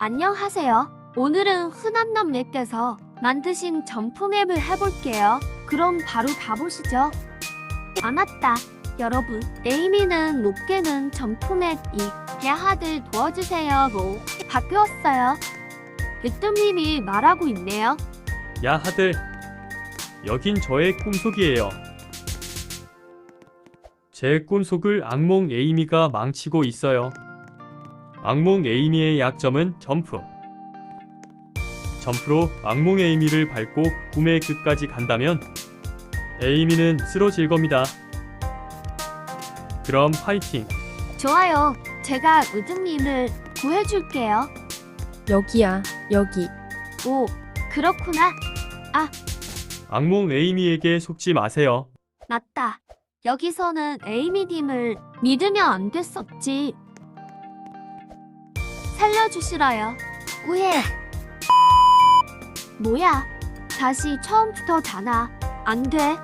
안녕하세요. 오늘은 흔한 남매께서 만드신 점프맵을 해볼게요. 그럼 바로 가보시죠. 아 맞다. 여러분, 에이미는 높게는 점프맵 2, 야하들 도와주세요로 바뀌었어요. 으뜸님이 말하고 있네요. 야 하들 여긴 저의 꿈속이에요 제 꿈속을 악몽 에이미가 망치고 있어요 악몽 에이미의 약점은 점프 점프로 악몽 에이미를 밟고 꿈의 끝까지 간다면 에이미는 쓰러질 겁니다 그럼 파이팅 좋아요. 제가 으뜸님을 구해줄게요. 여기야, 여기. 오, 그렇구나. 악몽 에이미에게 속지 마세요 맞다. 여기서는 에이미님을 믿으면 안 됐었지. 살려주시라요. 왜? 뭐야? 다시 처음부터 다나. 안 돼.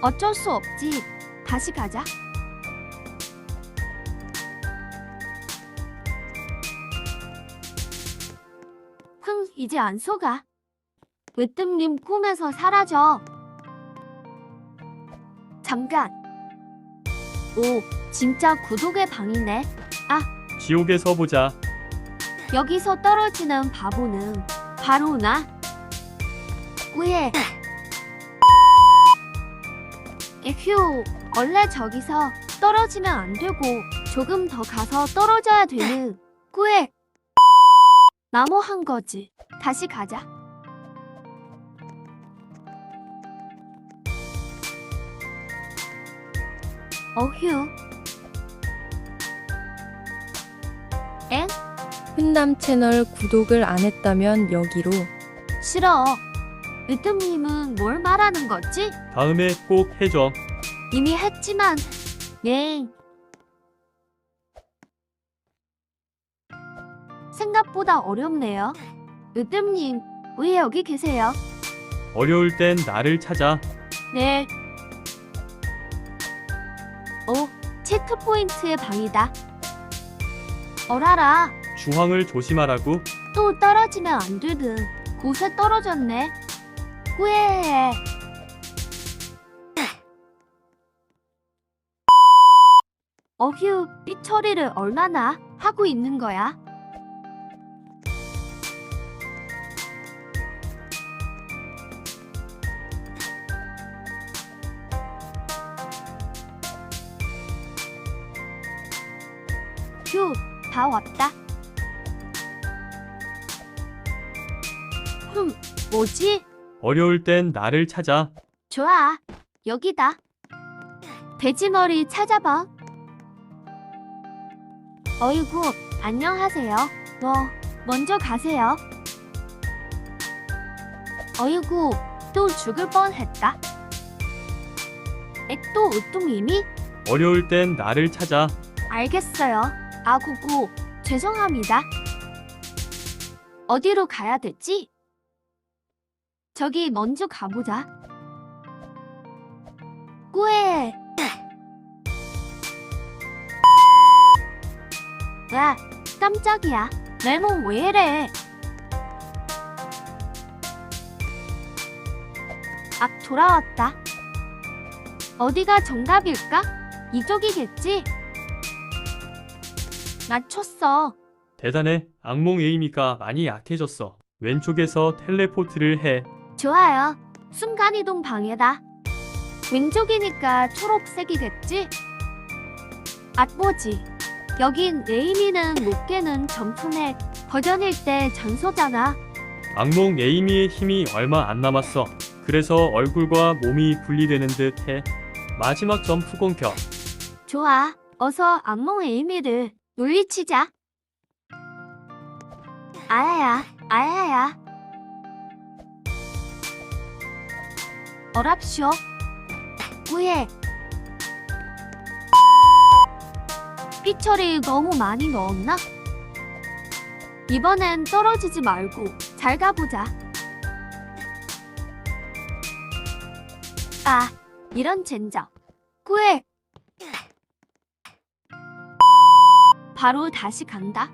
어쩔 수 없지. 다시 가자. 흥, 이제 안 속아. 으뜸님 꿈에서 사라져. 잠깐. 오, 진짜 구독의 방이네. 지옥에서 보자 여기서 떨어지는 바보는 바로 나. 왜? 에휴, 원래 저기서 떨어지면 안 되고 조금 더 가서 떨어져야 되는 꾸에 나무 한 거지. 다시 가자. 어휴. 엥? 훈남 채널 구독을 안 했다면 여기로. 싫어. 으뜸님은 뭘 말하는 거지? 다음에 꼭 해줘 이미 했지만, 네. 생각보다 어렵네요. 으뜸님, 왜 여기 계세요? 어려울 땐 나를 찾아 네. 오, 체크포인트의 방이다. 어라라, 주황을 조심하라고 또 떨어지면 안 되는 곳에 떨어졌네. 후회해. 어휴, 삐 처리를 얼마나 하고 있는 거야? 휴, 다 왔다. 흠, 뭐지? 어려울 땐 나를 찾아 좋아, 여기다. 돼지머리 찾아봐. 어이구, 안녕하세요. 뭐, 먼저 가세요. 어이구, 또 죽을 뻔했다. 액도 으뜸이미? 어려울 땐 나를 찾아 알겠어요. 아 구구, 죄송합니다. 어디로 가야 되지? 저기 먼저 가보자. 꾸에. 와, 깜짝이야. 내몸왜 이래? 아, 돌아왔다. 어디가 정답일까? 이쪽이겠지? 맞췄어. 대단해. 악몽 에이미가 많이 약해졌어. 왼쪽에서 텔레포트를 해. 좋아요. 순간이동 방해다. 왼쪽이니까 초록색이겠지? at보지. 여긴 에이미는 높게는 점프넷 버전일 때 전소잖아. 악몽 에이미의 힘이 얼마 안 남았어. 그래서 얼굴과 몸이 분리되는 듯 해. 마지막 점프 공격. 좋아. 어서 악몽 에이미를 물리치자. 아야야, 아야야. 어랍쇼. 구해. 피처리 너무 많이 넣었나? 이번엔 떨어지지 말고 잘 가보자. 아, 이런 젠장. 구해. 바로 다시 간다.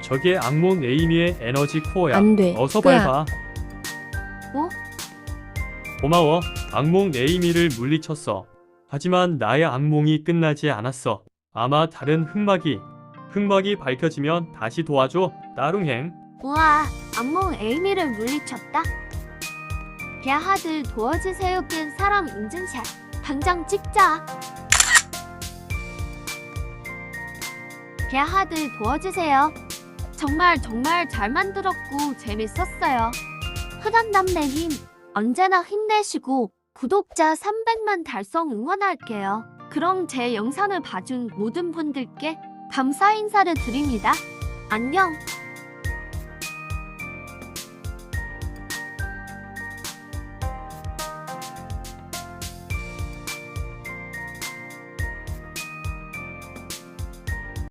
저게 악몽 에이미의 에너지 코어야. 안 돼. 어서 끄악. 밟아. 어? 고마워. 악몽 에이미를 물리쳤어. 하지만 나의 악몽이 끝나지 않았어. 아마 다른 흑막이 흑막이 밝혀지면 다시 도와줘. 따룽행. 우와, 악몽 에이미를 물리쳤다. 야하들 도와주세요 끈 사람 인증샷. 당장 찍자. 야하들 도와주세요. 정말 정말 잘 만들었고 재밌었어요. 흔한남매님 언제나 힘내시고 구독자 300만 달성 응원할게요. 그럼 제 영상을 봐준 모든 분들께 감사 인사를 드립니다. 안녕.